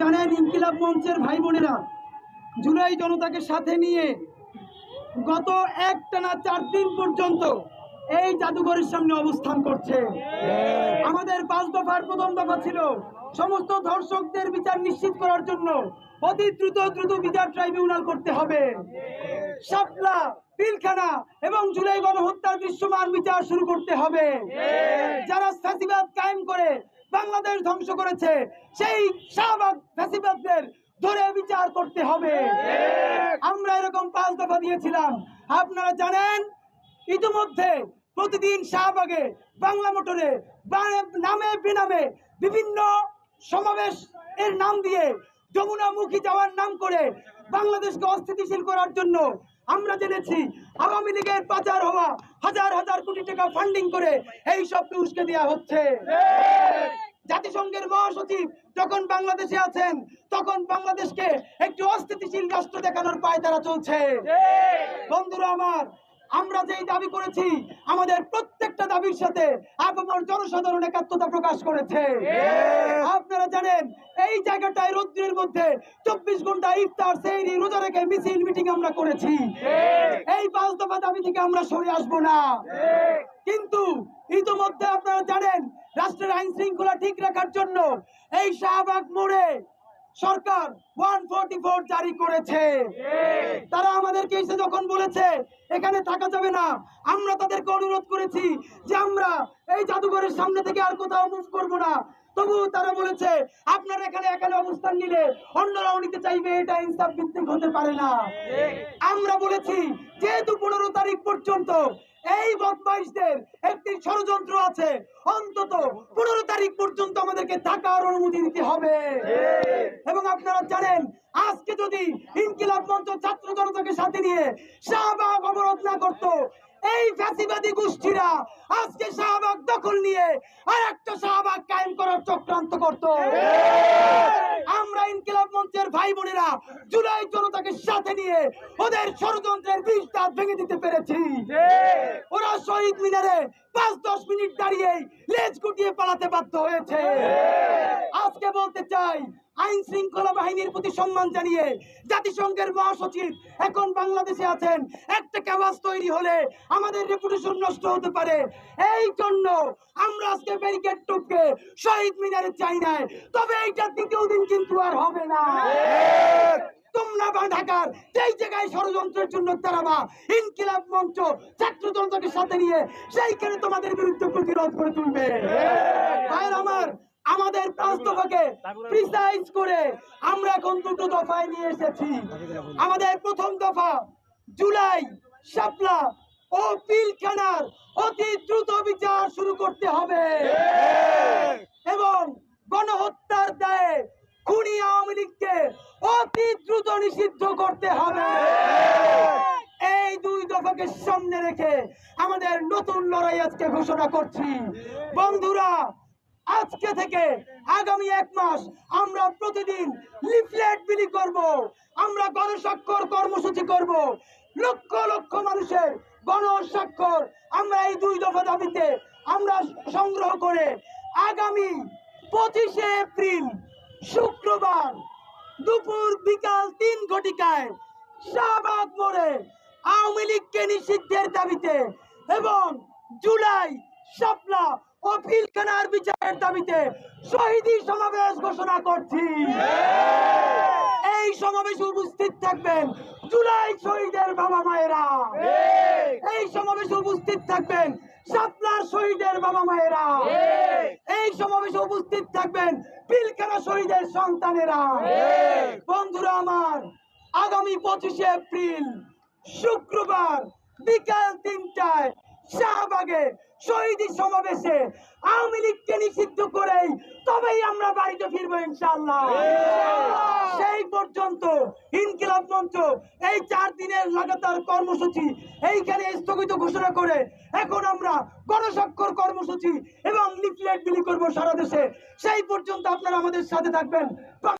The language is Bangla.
জানেন ইনকিলাব মঞ্চের ভাই বোনেরা জুলাই জনতাকে সাথে নিয়ে গত এক টানা চার দিন পর্যন্ত এই জাদুঘরের সামনে অবস্থান করছে। আমাদের পাঁচ দফার প্রথম দফা ছিল সমস্ত ধর্ষকদের বিচার নিশ্চিত করার জন্য অতি দ্রুত দ্রুত বিচার ট্রাইব্যুনাল করতে হবে। শাপলা পিলখানা এবং জুলাই গণহত্যার দৃশ্যমান বিচার শুরু করতে হবে। যারা ফ্যাসিবাদ কায়েম করে বাংলাদেশ ধ্বংস করেছে, সেই শাহবাগ ফ্যাসিবাদদের ধরে বিচার করতে হবে। আমরা এরকম পাঁচ দফা দিয়েছিলাম। আপনারা জানেন, ইতিমধ্যে প্রতিদিন শাহবাগে বাংলা মোটরে নামে বেনামে বিভিন্ন সমাবেশ এর নাম দিয়ে যমুনামুখী যাওয়ার নাম করে বাংলাদেশকে অস্থিতিশীল করার জন্য আমরা জেনেছি আওয়ামী লীগের পাচার হওয়া হাজার হাজার কোটি টাকা ফান্ডিং করে এই সব উস্কে দেওয়া হচ্ছে। জাতিসংঘের মহাসচিব যখন বাংলাদেশে আছেন তখন বাংলাদেশকে একটি অস্থিতিশীল রাষ্ট্র দেখানোর পায় তারা চলছে বন্ধুরা আমার আমরা যেই দাবি করেছি আমাদের প্রত্যেকটা দাবির সাথে আপামর জনসাধারণ একাত্মতা প্রকাশ করেছে। আপনারা জানেন এই জায়গাটায় রৌদ্রের মধ্যে চব্বিশ ঘণ্টা ইফতার সেই রোজা রেখে মিছিল মিটিং আমরা করেছি। এই পাঁচ দফা দাবি থেকে আমরা সরে আসব না। কিন্তু ইতিমধ্যে আপনারা জানেন রাষ্ট্রের আইন শৃঙ্খলা ঠিক রাখার জন্য এই শাহবাগ মোড়ে সরকার ওয়ান ফোর্টি ফোর জারি করেছে। তারা আমাদেরকে এসে যখন বলেছে, এখানে থাকা যাবে না। আমরা তাদেরকে অনুরোধ করেছি যে আমরা এই জাদুঘরের সামনে থেকে আর কোথাও মুভ করব না। তবু তারা বলেছে, আপনারা এখানে এখানে অবস্থান নিলে অন্যরাও নিতে চাইবে, এটা ইনসাফ ভিত্তিক হতে পারে না। আমরা বলেছি, যেহেতু পনেরো তারিখ পর্যন্ত এই বদমাইশদের একটি ষড়যন্ত্র আছে। অন্তত পনেরো তারিখ পর্যন্ত আমাদেরকে থাকার অনুমতি দিতে হবে। এবং আপনারা জানেন আজকে যদি ইনকিলাব মঞ্চ ছাত্র জনতাকে সাথে নিয়ে শাহবাগ অবরোধ না করতো এই ফ্যাসিবাদী গোষ্ঠীরা আজকে শাহবাগ দখল নিয়ে আর একটা শাহবাগ কায়েম করার চক্রান্ত করত। মঞ্চের ভাই বোনেরা জুলাই জনতাকে সাথে নিয়ে ওদের ষড়যন্ত্রের বিষ দাঁত ভেঙে দিতে পেরেছি। ওরা শহীদ মিনারে পাঁচ দশ মিনিট দাঁড়িয়ে লেজ গুটিয়ে পালাতে বাধ্য হয়েছে। আজকে বলতে চাই আইন শৃঙ্খলা বাহিনীর প্রতি সম্মান জানিয়ে জাতিসংঘের মহাসচিব এখন বাংলাদেশে আছেন। একটা ক্যাবাস তৈরি হলে আমাদের রেপুটেশন নষ্ট হতে পারে। এই জন্য আমরা আজকে ব্যারিকেড টপকে শহীদ মিনারে চাই নাই। তবে এইটা দ্বিতীয় দিন কিন্তু আর হবে না। তোমরা বা ঢাকার যেই জায়গায় ষড়যন্ত্রের জন্য তারা বা ইনকিলাব মঞ্চ ছাত্র জনতাকে সাথে নিয়ে সেইখানে তোমাদের বিরুদ্ধে প্রতিরোধ করে তুলবে। ভাইয়ের আমার আমাদের পাঁচ প্রিসাইজ করে আমরা এখন দুটো দফায় নিয়ে এসেছি। আমাদের প্রথম দফা জুলাই শাপলা ও পিলখানার অতি দ্রুত বিচার শুরু করতে হবে। এবং গণহত্যার দায়ে খুনি আওয়ামী লীগকে নিষিদ্ধ করতে হবে। এই দুই দফাকে সামনে রেখে আমাদের নতুন লড়াই আজকে ঘোষণা করছি। বন্ধুরা, আজকে থেকে আগামী এক মাস আমরা প্রতিদিন লিফলেট বিলি করব। আমরা গণস্বাক্ষর কর্মসূচি করব। লক্ষ লক্ষ মানুষের গণস্বাক্ষর আমরা এই দুই দফা দাবিতে আমরা সংগ্রহ করে আগামী পঁচিশে এপ্রিল শুক্রবার দুপুর বিকাল তিন ঘটিকায় শাহবাগ মোড়ে আওয়ামী লীগকে নিষিদ্ধের দাবিতে এবং জুলাই শাপলা ও পিলখানার বিচারের দাবিতে শহীদি সমাবেশ ঘোষণা করছি। এই সমাবেশে উপস্থিত থাকবেন জুলাই শহীদের বাবা মায়েরা। এই সমাবেশে উপস্থিত থাকবেন শাপলার শহীদের বাবা মায়েরা। এই সমাবেশে উপস্থিত থাকবেন পিলখানা শহীদের সন্তানেরা। বন্ধুরা আমার আগামী পঁচিশে এপ্রিল শুক্রবার বিকাল তিনটায় শাহবাগে শহীদ সমাবেশে আওয়ামী লীগকে নিষিদ্ধ করেই তবেই আমরা বাড়িতে ফিরবো ইনশাল্লাহ সেই পর্যন্ত ইনকিলাব মঞ্চ এই চার দিনের লাগাতার কর্মসূচি এইখানে স্থগিত ঘোষণা করে এখন আমরা গণস্বাক্ষর কর্মসূচি এবং লিফলেট বিলি করব সারা দেশে। সেই পর্যন্ত আপনারা আমাদের সাথে থাকবেন।